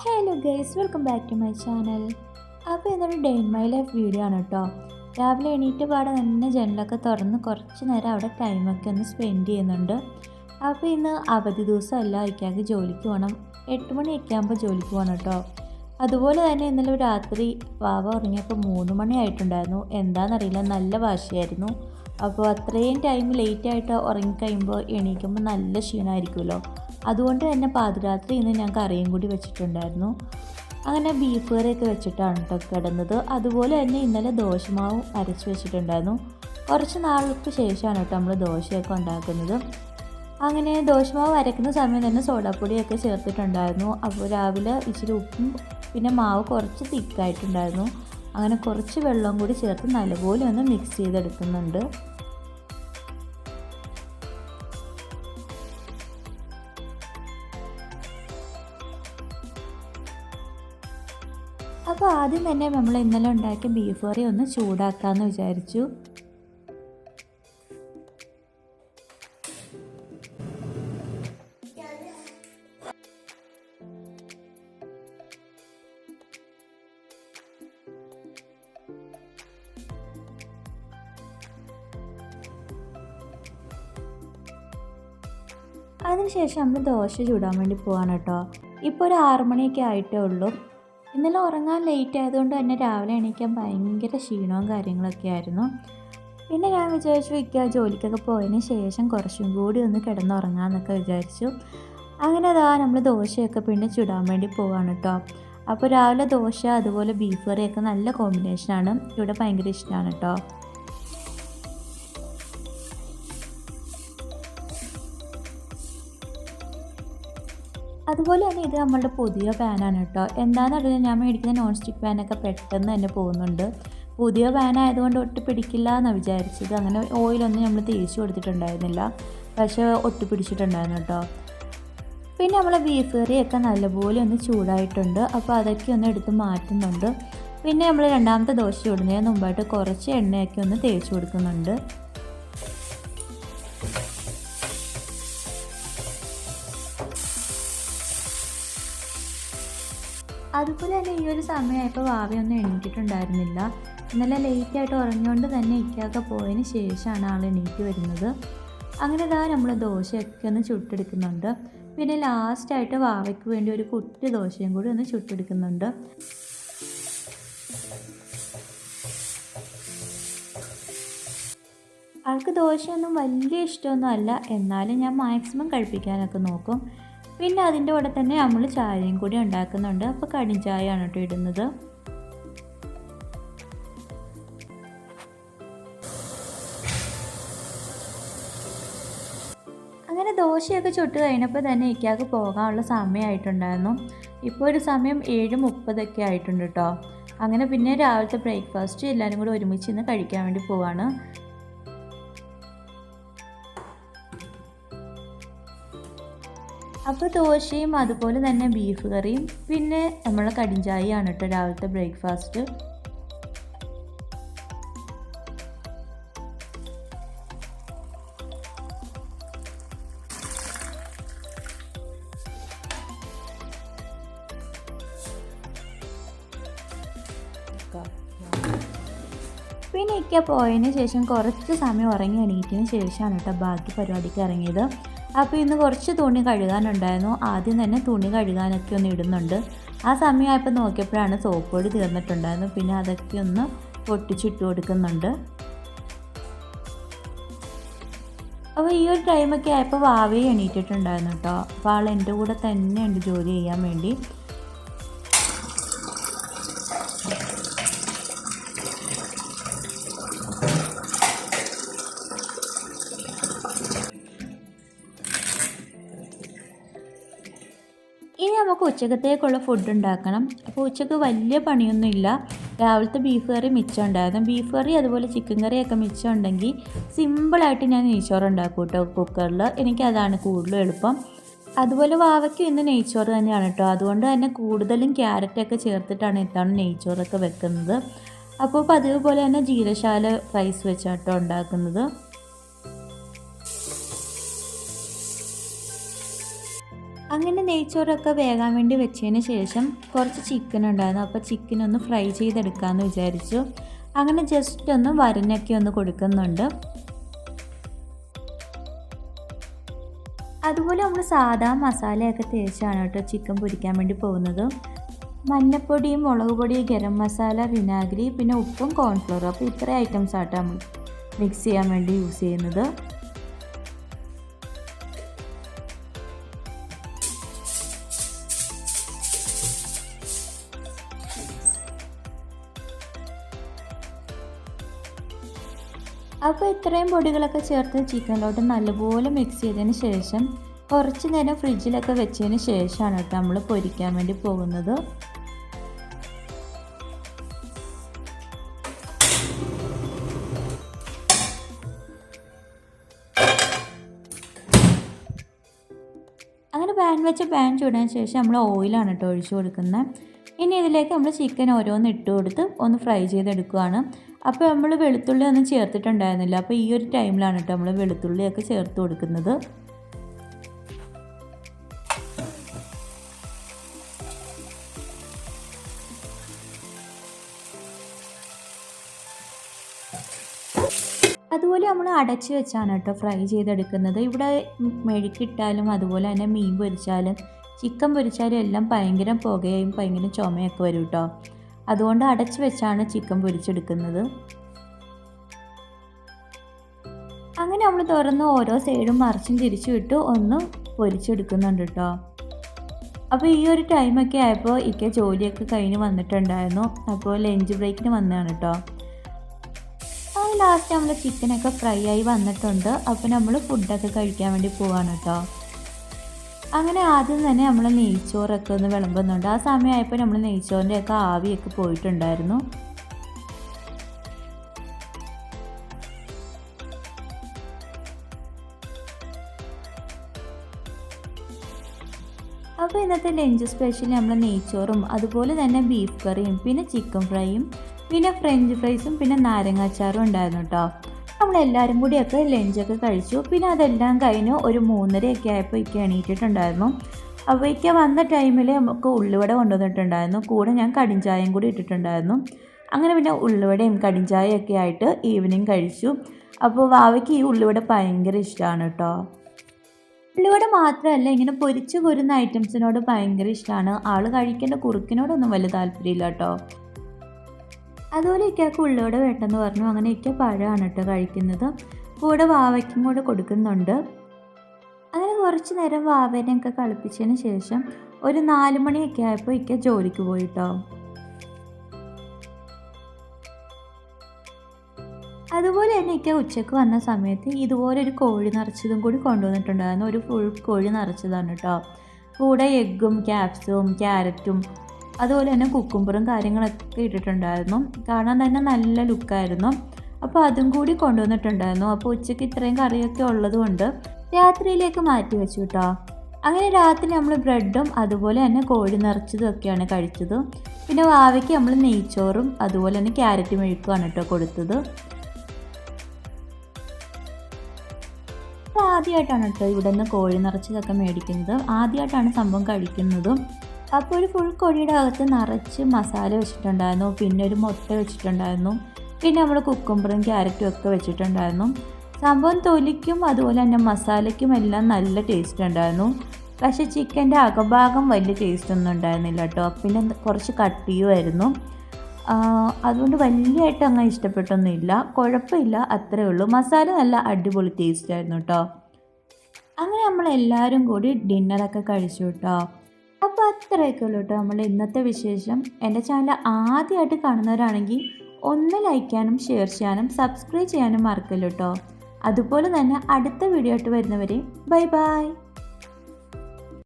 Hello guys welcome back to my channel അപ്പോൾ ഇന്നൊരു day in my life video ആണ് കേട്ടോ. രാവിലെ എണീറ്റ് പാടെ തന്നെ ജനലൊക്കെ തുറന്ന് കുറച്ച് നേരം അവിടെ ടൈമൊക്കെ ഒന്ന് സ്പെൻഡ് ചെയ്യുന്നുണ്ട്. അപ്പോൾ ഇന്ന് അവധി ദിവസം എല്ലാം ഇക്കാക്ക് ജോലിക്ക് പോകണം എട്ട് മണിയൊക്കെ ആകുമ്പോൾ ജോലിക്ക് പോകണം കേട്ടോ. അതുപോലെ തന്നെ ഇന്നലെ രാത്രി വാവ ഉറങ്ങിയപ്പോൾ മൂന്ന് മണി ആയിട്ടുണ്ടായിരുന്നു. എന്താണെന്നറിയില്ല നല്ല വാശിയായിരുന്നു. അപ്പോൾ അത്രയും ടൈം ലേറ്റ് ആയിട്ട് ഉറങ്ങിക്കഴിയുമ്പോൾ എണീക്കുമ്പോൾ നല്ല ക്ഷീണമായിരിക്കുമല്ലോ. അതുകൊണ്ട് തന്നെ പാതിരാത്രി ഇന്ന് ഞാൻ കറിയും കൂടി വെച്ചിട്ടുണ്ടായിരുന്നു. അങ്ങനെ ബീഫ് കറിയൊക്കെ വെച്ചിട്ടാണ് കേട്ടോ കിടന്നത്. അതുപോലെ തന്നെ ഇന്നലെ ദോശമാവും അരച്ച് വെച്ചിട്ടുണ്ടായിരുന്നു. കുറച്ച് നാൾക്ക് ശേഷമാണ് കേട്ടോ നമ്മൾ ദോശയൊക്കെ ഉണ്ടാക്കുന്നത്. അങ്ങനെ ദോശമാവ് അരയ്ക്കുന്ന സമയം തന്നെ സോഡാപ്പൊടിയൊക്കെ ചേർത്തിട്ടുണ്ടായിരുന്നു. അപ്പോൾ രാവിലെ ഇച്ചിരി ഉപ്പും പിന്നെ മാവ് കുറച്ച് തിക്കായിട്ടുണ്ടായിരുന്നു. അങ്ങനെ കുറച്ച് വെള്ളം കൂടി ചേർത്ത് നല്ലപോലെ ഒന്ന് മിക്സ് ചെയ്തെടുക്കുന്നുണ്ട്. ആദ്യം തന്നെ നമ്മൾ ഇന്നലെ ഉണ്ടാക്കിയ ബീഫ് കറി ഒന്ന് ചൂടാക്കാമെന്ന് വിചാരിച്ചു. അതിനുശേഷം നമ്മൾ ദോശ ചൂടാൻ വേണ്ടി പോവാണ് കേട്ടോ. ഇപ്പോൾ ഒരു ആറുമണിയൊക്കെ ആയിട്ടേ ഉള്ളൂ. ഇന്നലെ ഉറങ്ങാൻ ലേറ്റ് ആയതുകൊണ്ട് തന്നെ രാവിലെ എണീക്കാൻ ഭയങ്കര ക്ഷീണവും കാര്യങ്ങളൊക്കെ ആയിരുന്നു. പിന്നെ ഞാൻ വിചാരിച്ചു വയ്ക്കുക ജോലിക്കൊക്കെ പോയതിന് ശേഷം കുറച്ചും കൂടി ഒന്ന് കിടന്നുറങ്ങാമെന്നൊക്കെ വിചാരിച്ചു. അങ്ങനെ അതാ നമ്മൾ ദോശയൊക്കെ പിന്നെ ചുടാൻ വേണ്ടി പോവാണ് കേട്ടോ അപ്പോൾ രാവിലെ ദോശ അതുപോലെ ബീഫ് കറിയൊക്കെ നല്ല കോമ്പിനേഷനാണ് ഇവിടെ ഭയങ്കര ഇഷ്ടമാണ് കേട്ടോ അതുപോലെ തന്നെ ഇത് നമ്മളുടെ പുതിയ പാനാണ് കേട്ടോ. എന്താണെന്ന് അറിയില്ല ഞാൻ മേടിക്കുന്ന നോൺ സ്റ്റിക്ക് പാനൊക്കെ പെട്ടെന്ന് തന്നെ പോകുന്നുണ്ട്. പുതിയ പാൻ ആയതുകൊണ്ട് ഒട്ട് പിടിക്കില്ല എന്നാണ് വിചാരിച്ചത്. അങ്ങനെ ഓയിലൊന്നും നമ്മൾ തിരിച്ചു കൊടുത്തിട്ടുണ്ടായിരുന്നില്ല. പക്ഷേ ഒട്ടി പിടിച്ചിട്ടുണ്ടായിരുന്നു കേട്ടോ. പിന്നെ നമ്മളെ ബീഫ് കറിയൊക്കെ നല്ലപോലെ ഒന്ന് ചൂടായിട്ടുണ്ട്. അപ്പോൾ അതൊക്കെ ഒന്ന് എടുത്ത് മാറ്റുന്നുണ്ട്. പിന്നെ നമ്മൾ രണ്ടാമത്തെ ദോശ ചൂടുന്നതിന് മുമ്പായിട്ട് കുറച്ച് എണ്ണയൊക്കെ ഒന്ന് തേച്ച് കൊടുക്കുന്നുണ്ട്. അതുപോലെ തന്നെ ഈ ഒരു സമയമായപ്പോൾ വാവയൊന്നും എണീറ്റിട്ടുണ്ടായിരുന്നില്ല. ഇന്നലെ ലേറ്റായിട്ട് ഉറങ്ങിയോണ്ട് തന്നെ ഇക്കാക്ക പോയതിന് ശേഷമാണ് ആൾ എണീറ്റ് വരുന്നത്. അങ്ങനെ ഇതാ നമ്മൾ ദോശയൊക്കെ ഒന്ന് ചുട്ടെടുക്കുന്നുണ്ട്. പിന്നെ ലാസ്റ്റായിട്ട് വാവയ്ക്ക് വേണ്ടി ഒരു കുട്ടി ദോശയും കൂടി ഒന്ന് ചുട്ടെടുക്കുന്നുണ്ട്. ആൾക്ക് ദോശയൊന്നും വലിയ ഇഷ്ടമൊന്നും അല്ല. എന്നാലും ഞാൻ മാക്സിമം കഴിപ്പിക്കാനൊക്കെ നോക്കും. പിന്നെ അതിന്റെ കൂടെ തന്നെ നമ്മൾ ചായയും കൂടി ഉണ്ടാക്കുന്നുണ്ട്. അപ്പോൾ കടും ചായയാണ് കേട്ടോ ഇടുന്നത്. അങ്ങനെ ദോശയൊക്കെ ചുട്ട് കഴിഞ്ഞപ്പോൾ തന്നെ ഇക്കാക്ക് പോകാനുള്ള സമയമായിട്ടുണ്ടായിരുന്നു. ഇപ്പോൾ ഒരു സമയം ഏഴ് മുപ്പതൊക്കെ ആയിട്ടുണ്ട് കേട്ടോ. അങ്ങനെ പിന്നെ രാവിലത്തെ ബ്രേക്ക്ഫാസ്റ്റ് എല്ലാവരും കൂടി ഒരുമിച്ച് ഇന്ന് കഴിക്കാൻ വേണ്ടി പോവാണ്. അപ്പോൾ ദോശയും അതുപോലെ തന്നെ ബീഫ് കറിയും പിന്നെ നമ്മളെ കടിഞ്ചായയാണ് കേട്ടോ രാവിലത്തെ ബ്രേക്ക്ഫാസ്റ്റ് പിന്നെ ഇക്ക പോയതിന് ശേഷം കുറച്ച് സമയം ഉറങ്ങി എണീറ്റതിന് ശേഷമാണ് കേട്ടോ ബാക്കി പരിപാടിക്ക് ഇറങ്ങിയത്. അപ്പോൾ ഇന്ന് കുറച്ച് തുണി കഴുകാനുണ്ടായിരുന്നു. ആദ്യം തന്നെ തുണി കഴുകാനൊക്കെ ഒന്ന് ഇടുന്നുണ്ട്. ആ സമയമായപ്പോൾ നോക്കിയപ്പോഴാണ് സോപ്പ് പൊടി തീർന്നിട്ടുണ്ടായിരുന്നു. പിന്നെ അതൊക്കെ ഒന്ന് പൊട്ടിച്ചിട്ട് കൊടുക്കുന്നുണ്ട്. അപ്പോൾ ഈ ഒരു ടൈമൊക്കെ ആയപ്പോൾ വാവയെ എണീറ്റിട്ടുണ്ടായിരുന്നു കേട്ടോ അപ്പോൾ ആൾ എന്റെ കൂടെ തന്നെ ഉണ്ട് ജോലി ചെയ്യാൻ വേണ്ടി. ഉച്ചക്കത്തേക്കുള്ള ഫുഡ് ഉണ്ടാക്കണം. അപ്പോൾ ഉച്ചയ്ക്ക് വലിയ പണിയൊന്നുമില്ല. രാവിലത്തെ ബീഫ് കറി മിച്ചം ഉണ്ടായിരുന്നു ബീഫ് കറി അതുപോലെ ചിക്കൻ കറിയൊക്കെ മിച്ചം ഉണ്ടെങ്കിൽ സിമ്പിളായിട്ട് ഞാൻ നെയ്ച്ചോറ് ഉണ്ടാക്കും കേട്ടോ കുക്കറിൽ എനിക്കതാണ് കൂടുതലും എളുപ്പം. അതുപോലെ വാവയ്ക്ക് ഇന്ന് നെയ്ച്ചോറ് തന്നെയാണ് കേട്ടോ. അതുകൊണ്ട് തന്നെ കൂടുതലും ക്യാരറ്റൊക്കെ ചേർത്തിട്ടാണ് ഇത്തവണ നെയ്ച്ചോറൊക്കെ വെക്കുന്നത്. അപ്പോൾ പതിവ് പോലെ തന്നെ ജീരശാല റൈസ് വെച്ചാട്ടോ ഉണ്ടാക്കുന്നത്. അങ്ങനെ നെയ്ച്ചോറൊക്കെ വേകാൻ വേണ്ടി വെച്ചതിന് ശേഷം കുറച്ച് ചിക്കൻ ഉണ്ടായിരുന്നു. അപ്പോൾ ചിക്കൻ ഒന്ന് ഫ്രൈ ചെയ്തെടുക്കാമെന്ന് വിചാരിച്ചു. അങ്ങനെ ജസ്റ്റ് ഒന്ന് വരഞ്ഞൊക്കെ ഒന്ന് കൊടുക്കുന്നുണ്ട്. അതുപോലെ നമ്മൾ സാധാ മസാലയൊക്കെ തേച്ചാണ് കേട്ടോ ചിക്കൻ പൊരിക്കാൻ വേണ്ടി പോകുന്നത്. മഞ്ഞപ്പൊടിയും മുളക് പൊടി ഗരം മസാല വിനാഗിരി പിന്നെ ഉപ്പും കോൺഫ്ലോറും അപ്പോൾ ഇത്ര ഐറ്റംസ് ആട്ടോ നമ്മൾ മിക്സ് ചെയ്യാൻ വേണ്ടി യൂസ് ചെയ്യുന്നത്. അപ്പോൾ ഇത്രയും പൊടികളൊക്കെ ചേർത്ത് ചിക്കനിലോട്ട് നല്ലപോലെ മിക്സ് ചെയ്തതിന് ശേഷം കുറച്ച് നേരം ഫ്രിഡ്ജിലൊക്കെ വെച്ചതിന് ശേഷമാണ് കേട്ടോ നമ്മൾ പൊരിക്കാൻ വേണ്ടി പോകുന്നത്. അങ്ങനെ പാൻ വെച്ച് പാൻ ചൂടാൻ ശേഷം നമ്മൾ ഓയിലാണ് കേട്ടോ ഒഴിച്ചു കൊടുക്കുന്നത്. ഇനി ഇതിലേക്ക് നമ്മൾ ചിക്കൻ ഓരോന്ന് ഇട്ട് കൊടുത്ത് ഒന്ന് ഫ്രൈ ചെയ്തെടുക്കുകയാണ്. അപ്പോൾ നമ്മൾ വെളുത്തുള്ളി ഒന്നും ചേർത്തിട്ടുണ്ടായിരുന്നില്ല. അപ്പോൾ ഈ ഒരു ടൈമിലാണ് കേട്ടോ നമ്മൾ വെളുത്തുള്ളിയൊക്കെ ചേർത്ത് കൊടുക്കുന്നത്. അതുപോലെ നമ്മൾ അടച്ച് വെച്ചാണ് കേട്ടോ ഫ്രൈ ചെയ്തെടുക്കുന്നത്. ഇവിടെ മെഴുക്കിട്ടാലും അതുപോലെ തന്നെ മീൻ പൊരിച്ചാലും ചിക്കൻ പൊരിച്ചാലും എല്ലാം ഭയങ്കര പുകയും ഭയങ്കര ചുമയൊക്കെ വരും കേട്ടോ അതുകൊണ്ട് അടച്ചു വെച്ചാണ് ചിക്കൻ പൊരിച്ചെടുക്കുന്നത്. അങ്ങനെ നമ്മൾ തുറന്ന് ഓരോ സൈഡും മറിച്ചും തിരിച്ചു വിട്ട് ഒന്ന് പൊരിച്ചെടുക്കുന്നുണ്ട് കേട്ടോ. അപ്പോൾ ഈ ഒരു ടൈമൊക്കെ ആയപ്പോൾ ഇക്ക ജോലിയൊക്കെ കഴിഞ്ഞ് വന്നിട്ടുണ്ടായിരുന്നു. അപ്പോൾ ലഞ്ച് ബ്രേക്കിന് വന്നതാണ് കേട്ടോ. അത് ലാസ്റ്റ് നമ്മൾ ചിക്കനൊക്കെ ഫ്രൈ ആയി വന്നിട്ടുണ്ട്. അപ്പോൾ നമ്മൾ ഫുഡൊക്കെ കഴിക്കാൻ വേണ്ടി പോവാണ് കേട്ടോ. അങ്ങനെ ആദ്യം തന്നെ നമ്മൾ നെയ്ച്ചോറൊക്കെ ഒന്ന് വിളമ്പുന്നുണ്ട്. ആ സമയമായപ്പോൾ നമ്മൾ നെയ്ച്ചോറിന്റെയൊക്കെ ആവിയൊക്കെ പോയിട്ടുണ്ടായിരുന്നു. അപ്പോൾ ഇന്നത്തെ ലഞ്ച് സ്പെഷ്യൽ നമ്മൾ നെയ്ച്ചോറും അതുപോലെ തന്നെ ബീഫ് കറിയും പിന്നെ ചിക്കൻ ഫ്രൈയും പിന്നെ ഫ്രഞ്ച് ഫ്രൈസും പിന്നെ നാരങ്ങാച്ചാറും ഉണ്ടായിരുന്നു കേട്ടോ നമ്മളെല്ലാവരും കൂടിയൊക്കെ ലഞ്ചൊക്കെ കഴിച്ചു. പിന്നെ അതെല്ലാം കഴിഞ്ഞ് ഒരു മൂന്നരയൊക്കെ ആയപ്പോൾ ഇക്ക എണീറ്റിട്ടുണ്ടായിരുന്നു. അപ്പോൾ ഇക്ക വന്ന ടൈമിൽ നമുക്ക് ഉള്ളിവട കൊണ്ടുവന്നിട്ടുണ്ടായിരുന്നു. കൂടെ ഞാൻ കടിഞ്ചായയും കൂടി ഇട്ടിട്ടുണ്ടായിരുന്നു. അങ്ങനെ പിന്നെ ഉള്ളിവടയും കടിഞ്ചായയൊക്കെ ആയിട്ട് ഈവനിങ് കഴിച്ചു. അപ്പോൾ വാവയ്ക്ക് ഈ ഉള്ളിവട ഭയങ്കര ഇഷ്ടമാണ് കേട്ടോ ഉള്ളിവട മാത്രമല്ല ഇങ്ങനെ പൊരിച്ചു കൊരുന്ന ഐറ്റംസിനോട് ഭയങ്കര ഇഷ്ടമാണ് ആൾ കഴിക്കേണ്ട കുറുക്കിനോടൊന്നും വലിയ താല്പര്യമില്ല കേട്ടോ അതുപോലെ ഇക്കക്ക് ഉള്ളിവട വേണ്ടെന്ന് പറഞ്ഞു. അങ്ങനെ ഇക്ക പഴമാണ് കേട്ടോ കഴിക്കുന്നത്. കൂടെ വാവയ്ക്കും കൂടെ കൊടുക്കുന്നുണ്ട്. അങ്ങനെ കുറച്ച് നേരം വാവേനെയൊക്കെ കളിപ്പിച്ചതിന് ശേഷം ഒരു നാല് മണിയൊക്കെ ആയപ്പോൾ ഇക്ക ജോലിക്ക് പോയിട്ടോ. അതുപോലെ തന്നെ ഇക്ക ഉച്ചയ്ക്ക് വന്ന സമയത്ത് ഇതുപോലെ ഒരു കോഴി നിറച്ചതും കൂടി കൊണ്ടുവന്നിട്ടുണ്ടായിരുന്നു. ഒരു ഫുൾ കോഴി നിറച്ചതാണ് കേട്ടോ. കൂടെ എഗ്ഗും ക്യാപ്സും ക്യാരറ്റും അതുപോലെ തന്നെ കുക്കുംബറും കാര്യങ്ങളൊക്കെ ഇട്ടിട്ടുണ്ടായിരുന്നു. കാണാൻ തന്നെ നല്ല ലുക്കായിരുന്നു. അപ്പോൾ അതും കൂടി കൊണ്ടുവന്നിട്ടുണ്ടായിരുന്നു. അപ്പോൾ ഉച്ചയ്ക്ക് ഇത്രയും കറിയൊക്കെ ഉള്ളതുകൊണ്ട് രാത്രിയിലേക്ക് മാറ്റി വെച്ചു കേട്ടോ. അങ്ങനെ രാത്രി നമ്മൾ ബ്രെഡും അതുപോലെ തന്നെ കോഴി നിറച്ചതും ഒക്കെയാണ് കഴിച്ചത്. പിന്നെ വാവയ്ക്ക് നമ്മൾ നെയ്ച്ചോറും അതുപോലെ തന്നെ ക്യാരറ്റ് മെഴുക്കുമാണ് കേട്ടോ കൊടുത്തത്. ആദ്യമായിട്ടാണ് കേട്ടോ ഇവിടെ നിന്ന് കോഴി നിറച്ചതൊക്കെ മേടിക്കുന്നത്. ആദ്യമായിട്ടാണ് സംഭവം കഴിക്കുന്നതും. അപ്പോൾ ഒരു ഫുൾ കൊടിയുടെ അകത്ത് നിറച്ച് മസാല വെച്ചിട്ടുണ്ടായിരുന്നു. പിന്നെ ഒരു മുട്ട വെച്ചിട്ടുണ്ടായിരുന്നു. പിന്നെ നമ്മൾ കുക്കുംബറും ക്യാരറ്റും ഒക്കെ വെച്ചിട്ടുണ്ടായിരുന്നു. സംഭവം തൊലിക്കും അതുപോലെ തന്നെ മസാലയ്ക്കും എല്ലാം നല്ല ടേസ്റ്റ് ഉണ്ടായിരുന്നു. പക്ഷേ ചിക്കന്റെ അകഭാഗം വലിയ ടേസ്റ്റ് ഒന്നും ഉണ്ടായിരുന്നില്ല കേട്ടോ. പിന്നെ കുറച്ച് കട്ടിയുമായിരുന്നു അതുകൊണ്ട് വലിയതായിട്ട് അങ്ങനെ ഇഷ്ടപ്പെട്ടൊന്നുമില്ല. കുഴപ്പമില്ല അത്രേ ഉള്ളൂ. മസാല നല്ല അടിപൊളി ടേസ്റ്റ് ആയിരുന്നു കേട്ടോ. അങ്ങനെ നമ്മൾ എല്ലാവരും കൂടി ഡിന്നറൊക്കെ കഴിച്ചു കേട്ടോ. അപ്പോൾ അത്രയൊക്കെയുള്ളൂ കേട്ടോ നമ്മൾ ഇന്നത്തെ വിശേഷം. എന്റെ ചാനൽ ആദ്യമായിട്ട് കാണുന്നവരാണെങ്കിൽ ഒന്ന് ലൈക്ക് ചെയ്യാനും ഷെയർ ചെയ്യാനും സബ്സ്ക്രൈബ് ചെയ്യാനും മറക്കല്ലോ കേട്ടോ അതുപോലെ തന്നെ അടുത്ത വീഡിയോ ആയിട്ട് വരുന്നവരെ ബൈ ബൈ